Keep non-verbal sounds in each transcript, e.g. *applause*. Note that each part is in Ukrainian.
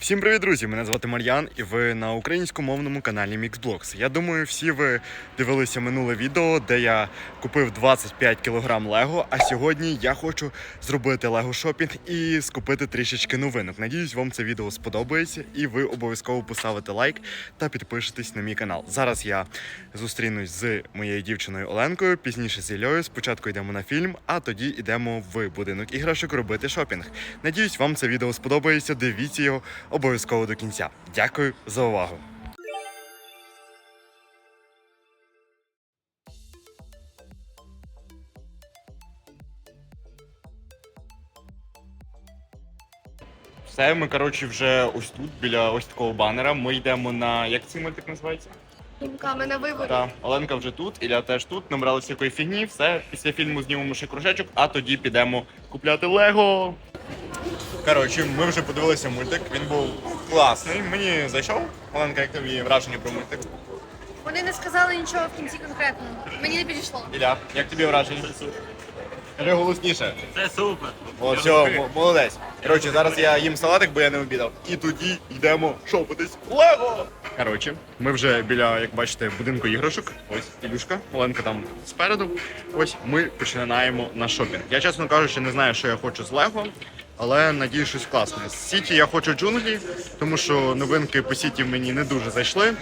Всім привіт, друзі! Мене звати Мар'ян, і ви на українськомовному каналі Mixblocks. Я думаю, всі ви дивилися минуле відео, де я купив 25 кг Лего. А сьогодні я хочу зробити Лего шопінг і скупити трішечки новинок. Надіюсь, вам це відео сподобається, і ви обов'язково поставите лайк та підпишетесь на мій канал. Зараз я зустрінусь з моєю дівчиною Оленкою, пізніше з Іллею. Спочатку йдемо на фільм, а тоді йдемо в будинок іграшок робити шопінг. Надіюсь, вам це відео сподобається. Дивіться його обов'язково до кінця. Дякую за увагу. Все, ми коротше вже ось тут, біля ось такого банера. Ми йдемо на як цей мультик називається? Думками на виборі. Так, Оленка вже тут, Ілля теж тут. Набралися якої фігні. Все, після фільму знімемо ще кружечок, а тоді підемо купляти Лего. Коротше, ми вже подивилися мультик. Він був класний. Мені зайшов. Оленка, як тобі враження про мультик? Вони не сказали нічого в кінці конкретно. Мені не підійшло. Ілля, як тобі враження? Кажи голосніше. Це супер. О, все, молодець. Коротше, зараз я їм салатик, бо я не обідав. І тоді йдемо шопитись Лего! Коротше, ми вже біля, як бачите, будинку іграшок. Ось Ілюшка, Оленка там спереду. Ось ми починаємо наш шопінг. Я, чесно кажучи, не знаю, що я хочу з Лего, але надію, щось класне. З Сіті я хочу джунглі, тому що новинки по Сіті мені не дуже зайшли.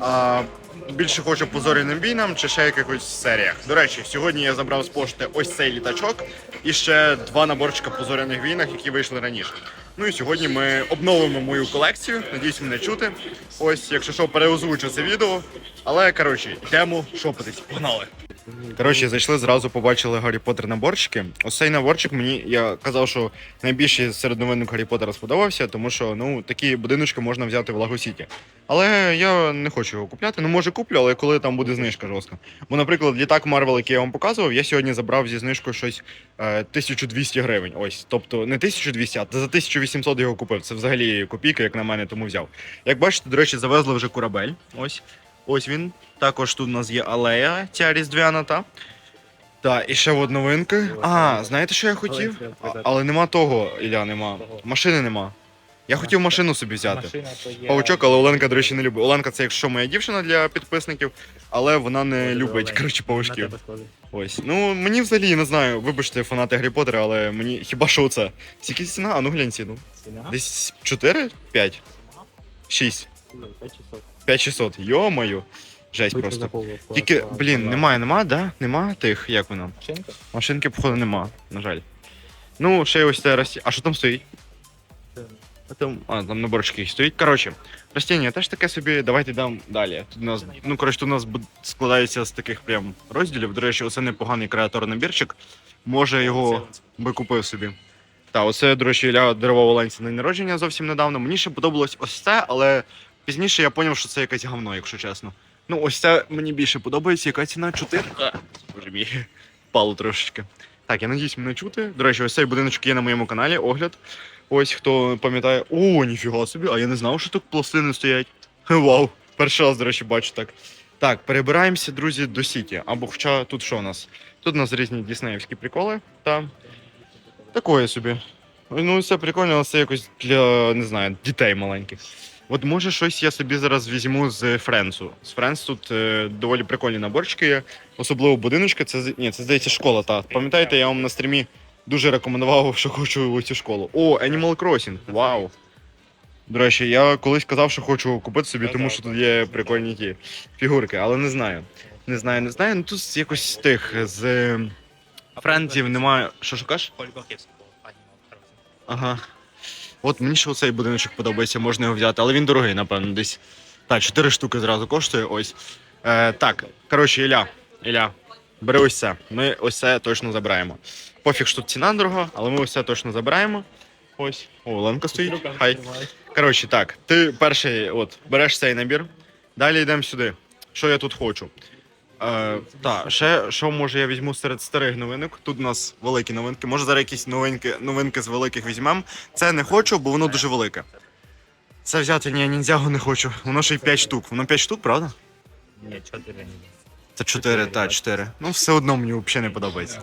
А більше хочу по зоряним війнам чи ще якихось серіях. До речі, сьогодні я забрав з пошти ось цей літачок і ще два наборчика по зоряних війнах, які вийшли раніше. Ну і сьогодні ми обновимо мою колекцію. Надіюсь, мене чути. Ось, якщо що, переозвучу це відео. Але коротше, йдемо шопитись. Погнали! Коротше, зайшли зразу, побачили Гаррі Поттер наборчики. Ось цей наборчик мені я казав, що найбільше серед новинок Гаррі Поттера сподобався, тому що ну такі будиночки можна взяти в Лаго Сіті. Але я не хочу його купляти. Ну може куплю, але коли там буде знижка жорстка. Бо, наприклад, літак Марвел, який я вам показував, я сьогодні забрав зі знижкою щось е, 1200 гривень. Ось, тобто не 1200, а за 1800 його купив. Це взагалі копійка, як на мене, тому взяв. Як бачите, до речі, завезли вже корабель. Ось. Ось він. Також тут у нас є алея, ця різдвяна та. Так, і ще от новинки. А, знаєте, що я хотів? А, але нема того, Ілля, нема. Машини нема. Я хотів машину собі взяти. Павучок, але Оленка, до речі, не любить. Оленка це якщо моя дівчина для підписників, але вона не любить, коротше, павучків. Ось. Ну, мені взагалі не знаю, вибачте, фанати Гаррі Поттера, але мені хіба що це? Скільки ціна? А ну глянь ціну. Десь 4? 5? 6? Ну, 5600. 5600. Йо-моє. Жесть Вийшов просто. полу. Тільки, Клас, блін, клас. немає, нема, да? Нема тих, як воно? Машинка? Машинки, походу, нема, на жаль. Ну, ще й ось це рості. А що там стоїть? А там, а, там наборчики стоїть. Коротше, ростіння теж таке собі, давайте йдемо далі. Тут у нас, ну, коротше, тут у нас складається з таких прям розділів. До речі, оце непоганий креатор набірчик. Може його би купив собі. Так, оце, до речі, Ілля дарував Оленці на день народження зовсім недавно. Мені ще подобалось ось це, але пізніше я зрозумів, що це якесь говно, якщо чесно. Ну, ось це мені більше подобається. Яка ціна? 4? Боже мій, впало трошечки. Так, я надіюсь, мене чути. До речі, ось цей будиночок є на моєму каналі, огляд. Ось хто пам'ятає. О, ніфіга собі, а я не знав, що тут пластини стоять. Хе, Вау, перший раз, до речі, бачу так. Так, перебираємося, друзі, до Сіті. Або хоча тут що у нас? Тут у нас різні діснеївські приколи. Та такое собі. Ну, це прикольно, але це якось для, не знаю, дітей маленьких. От може щось я собі зараз візьму з Френсу. З Френс тут е, доволі прикольні наборчики є. Особливо будиночки. Це ні, це здається школа. Та пам'ятаєте, я вам на стрімі дуже рекомендував, *laughs* що хочу цю школу. О, Animal Crossing. Вау. До речі, я колись казав, що хочу купити собі, тому що тут є прикольні ті фігурки, але не знаю. Не знаю, не знаю. Ну тут якось з тих з френдів немає. Що Мавкарова. Ага. От мені ще оцей будиночок подобається, можна його взяти, але він дорогий, напевно, десь. Так, 4 штуки зразу коштує. Ось. Е, так, коротше, Ілля, Ілля, бери ось це. Ми ось це точно забираємо. Пофіг, що тут ціна дорога, але ми ось це точно забираємо. Ось. О, Оленка стоїть. Хай. Коротше, так, ти перший от, береш цей набір. Далі йдемо сюди. Що я тут хочу? Е, так, ще що може я візьму серед старих новинок. Тут у нас великі новинки. Може зараз якісь новинки, новинки з великих візьмемо. Це не хочу, бо воно дуже велике. Це взяти ні, ніндзягу не хочу. Воно ще й 5 штук. Воно 5 штук, правда? Ні, 4. Це 4, та 4. Ну, все одно мені взагалі не подобається.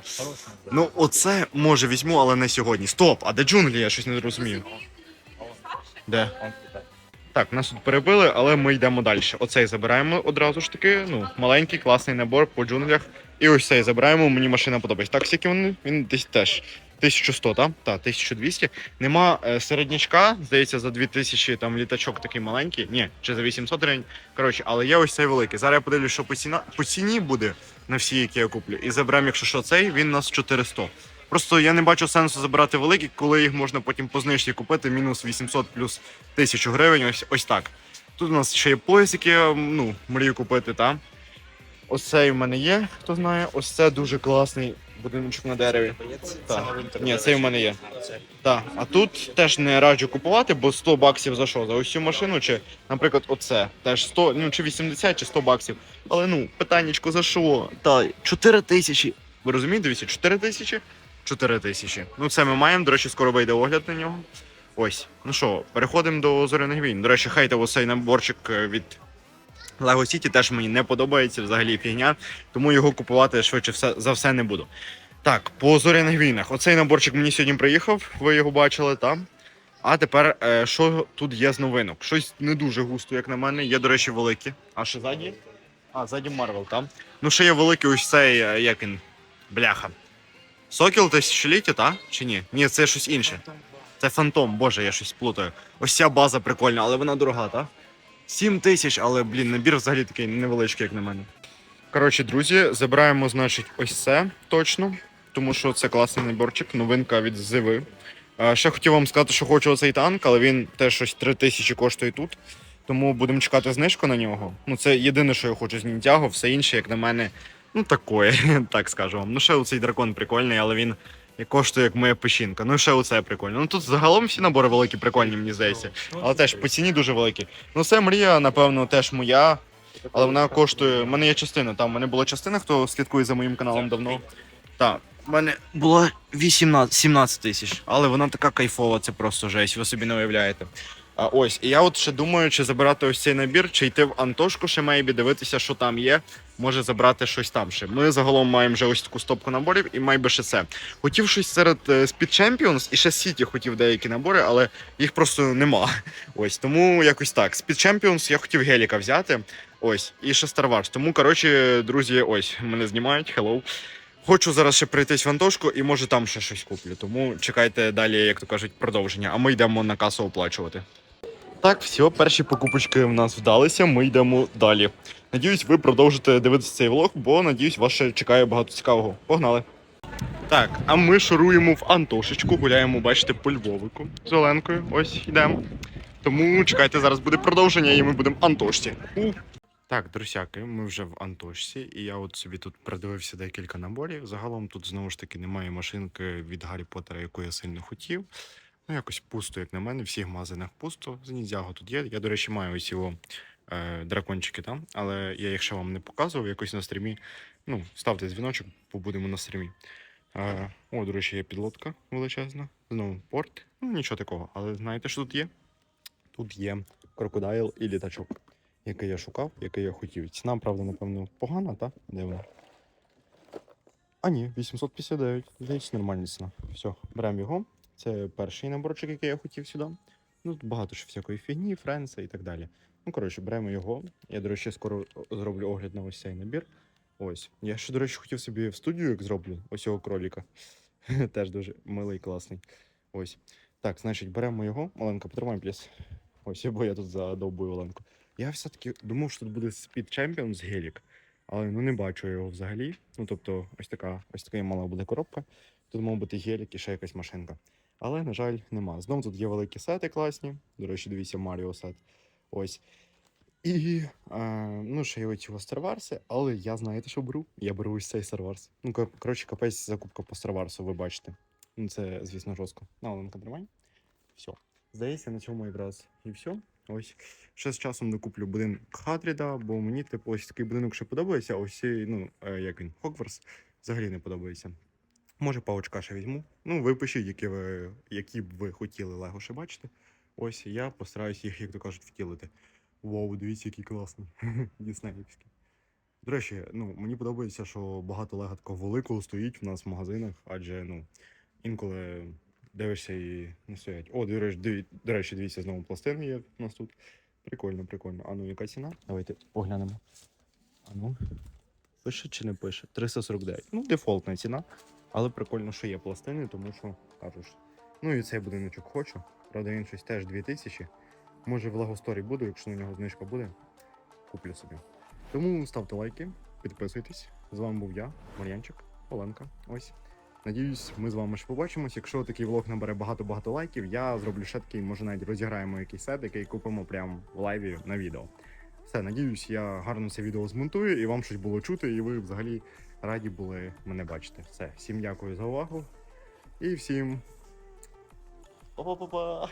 Ну, оце може візьму, але не сьогодні. Стоп! А де джунглі? Я щось не розумію. Де? Так, нас тут перебили, але ми йдемо далі. Оцей забираємо одразу ж таки. Ну, маленький, класний набор по джунглях. І ось цей забираємо, мені машина подобається. Так, скільки вони? Він десь теж 1100, так? Так, 1200. Нема е, середнячка, здається, за 2000 там літачок такий маленький. Ні, чи за 800 гривень. Коротше, але є ось цей великий. Зараз я подивлюсь, що по, ціна, по ціні буде на всі, які я куплю. І заберемо, якщо що, цей, він у нас 400. Просто я не бачу сенсу забирати великі, коли їх можна потім по знижці купити мінус 800 плюс 1000 гривень. Ось, ось так. Тут у нас ще є пояс, який я ну, мрію купити, та? Ось цей в мене є, хто знає. Ось це дуже класний будиночок на дереві. Так. Ні, цей в мене є. Так. А тут теж не раджу купувати, бо 100 баксів за що? За цю машину, чи, наприклад, оце. Теж 100, ну чи 80, чи 100 баксів. Але ну, питаннячко за що? Та 4 тисячі. Ви розумієте, дивіться, 4 тисячі? 4 тисячі. Ну, це ми маємо. До речі, скоро вийде огляд на нього. Ось. Ну що, переходимо до зоряних війн. До речі, хайте ось цей наборчик е, від Lego City теж мені не подобається взагалі фігня, тому його купувати швидше все, за все не буду. Так, по зоряних війнах. Оцей наборчик мені сьогодні приїхав, ви його бачили там. А тепер, е, що тут є з новинок? Щось не дуже густо, як на мене. Є, до речі, великі. А ще ззаді? А, ззаді Марвел, там. Ну, ще є великий ось цей, е, як він, бляха. Сокіл тисячоліття, та? Чи ні? Ні, це щось інше. Це фантом, боже, я щось плутаю. Ось ця база прикольна, але вона дорога, та? 7 тисяч, але, блін, набір взагалі такий невеличкий, як на мене. Коротше, друзі, забираємо, значить, ось це точно, тому що це класний наборчик, новинка від Зиви. Ще хотів вам сказати, що хочу оцей танк, але він теж щось 3 тисячі коштує тут. Тому будемо чекати знижку на нього. Ну, це єдине, що я хочу з Ніндзяго, все інше, як на мене, ну такое, *laughs* так скажу вам. Ну, ще оцей дракон прикольний, але він коштує як моя печінка. Ну, ще оце прикольно. Ну тут загалом всі набори великі, прикольні, мені здається. Але теж по ціні дуже великі. Ну, це мрія, напевно, теж моя. Але вона коштує. У мене є частина. Там у мене була частина, хто слідкує за моїм каналом давно. Так, у мене була 18, 17 тисяч. Але вона така кайфова, це просто жесть, ви собі не уявляєте. А ось, і я от ще думаю, чи забирати ось цей набір, чи йти в Антошку ще мейбі, дивитися, що там є. Може забрати щось там ще. Ми загалом маємо вже ось таку стопку наборів і майби ще це. Хотів щось серед е, Speed Champions і ще City хотів деякі набори, але їх просто нема. *laughs* Ось тому якось так. Speed Champions я хотів Геліка взяти. Ось, і ще Star Wars. Тому, коротше, друзі, ось мене знімають. Hello. Хочу зараз ще прийтись в Антошку і може там ще щось куплю. Тому чекайте далі, як то кажуть, продовження. А ми йдемо на касу оплачувати. Так, все, перші покупочки в нас вдалися. Ми йдемо далі. Надіюсь, ви продовжите дивитися цей влог, бо надіюсь, вас ще чекає багато цікавого. Погнали! Так, а ми шуруємо в Антошечку, гуляємо, бачите, по Львовику з Оленкою. Ось йдемо. Тому чекайте, зараз буде продовження, і ми будемо Антошці. У. Так, друзяки, ми вже в Антошці, і я от собі тут придивився декілька наборів. Загалом тут знову ж таки немає машинки від Гаррі Поттера, яку я сильно хотів. Ну, якось пусто, як на мене, в всіх магазинах пусто. З Ніндзяго тут є. Я, до речі, маю ось його е, дракончики там, але я ще вам не показував якось на стрімі. Ну, ставте дзвіночок, побудемо на стрімі. Е, о, до речі, є підлодка величезна. Знову порт. Ну, нічого такого. Але знаєте, що тут є? Тут є крокодайл і літачок, який я шукав, який я хотів. Ціна, правда, напевно, погана, так? Де вона? А ні, 859. Здається, нормальна ціна. Все, беремо його. Це перший наборчик, який я хотів сюди. Ну, тут багато ж всякої фігні, френса і так далі. Ну, коротше, беремо його. Я, до речі, скоро зроблю огляд на ось цей набір. Ось. Я ще, до речі, хотів собі в студію, як зроблю, ось цього кроліка. *laughs* Теж дуже милий, класний. Ось. Так, значить, беремо його. Оленка, потримай пліс. Ось, бо я тут задовбую Оленку. Я все-таки думав, що тут буде Speed Champions гелік, але ну не бачу його взагалі. Ну, тобто, ось така, ось така мала буде коробка. Тут мав бути гелік і ще якась машинка. Але, на жаль, нема. Знову тут є великі сети класні. До речі, дивіться, Маріо сет. Ось. І е, ну, ще є оці Wars, але я знаєте, що беру? Я беру ось цей Wars. Ну, кор- коротше, капець закупка по Wars, ви бачите. Ну, це, звісно, жорстко. На, Оленка, тримай. Все. Здається, на цьому якраз і все. Ось. Ще з часом докуплю будинок Хадріда, бо мені, типу, ось такий будинок ще подобається, а ось ну, е, як він, Хогвартс, взагалі не подобається. Може, паучка ще візьму. Ну, ви пишіть, які, ви, які б ви хотіли Лего ще бачити. Ось я постараюсь їх, як то кажуть, втілити. Вау, дивіться, який класний. *laughs* Діснеївський. До речі, ну, мені подобається, що багато лего такого великого стоїть в нас в магазинах, адже ну, інколи дивишся і не стоять. О, до речі, до речі, дивіться, знову пластини є у нас тут. Прикольно, прикольно. А ну, яка ціна? Давайте поглянемо. А ну. Пише чи не пише? 349. Ну, дефолтна ціна. Але прикольно, що є пластини, тому що кажу. Ну і цей будиночок хочу. Правда, він щось теж 2000. Може в Легосторі буду, якщо на нього знижка буде, куплю собі. Тому ставте лайки, підписуйтесь. З вами був я, Мар'янчик, Оленка. Ось. Надіюсь, ми з вами ще побачимось. Якщо такий влог набере багато-багато лайків, я зроблю ще такий, може навіть розіграємо якийсь сет, який купимо прямо в лайві на відео. Все, надіюсь, я гарно це відео змонтую і вам щось було чути, і ви взагалі раді були мене бачити. Все, всім дякую за увагу і всім. Па-па-па-па!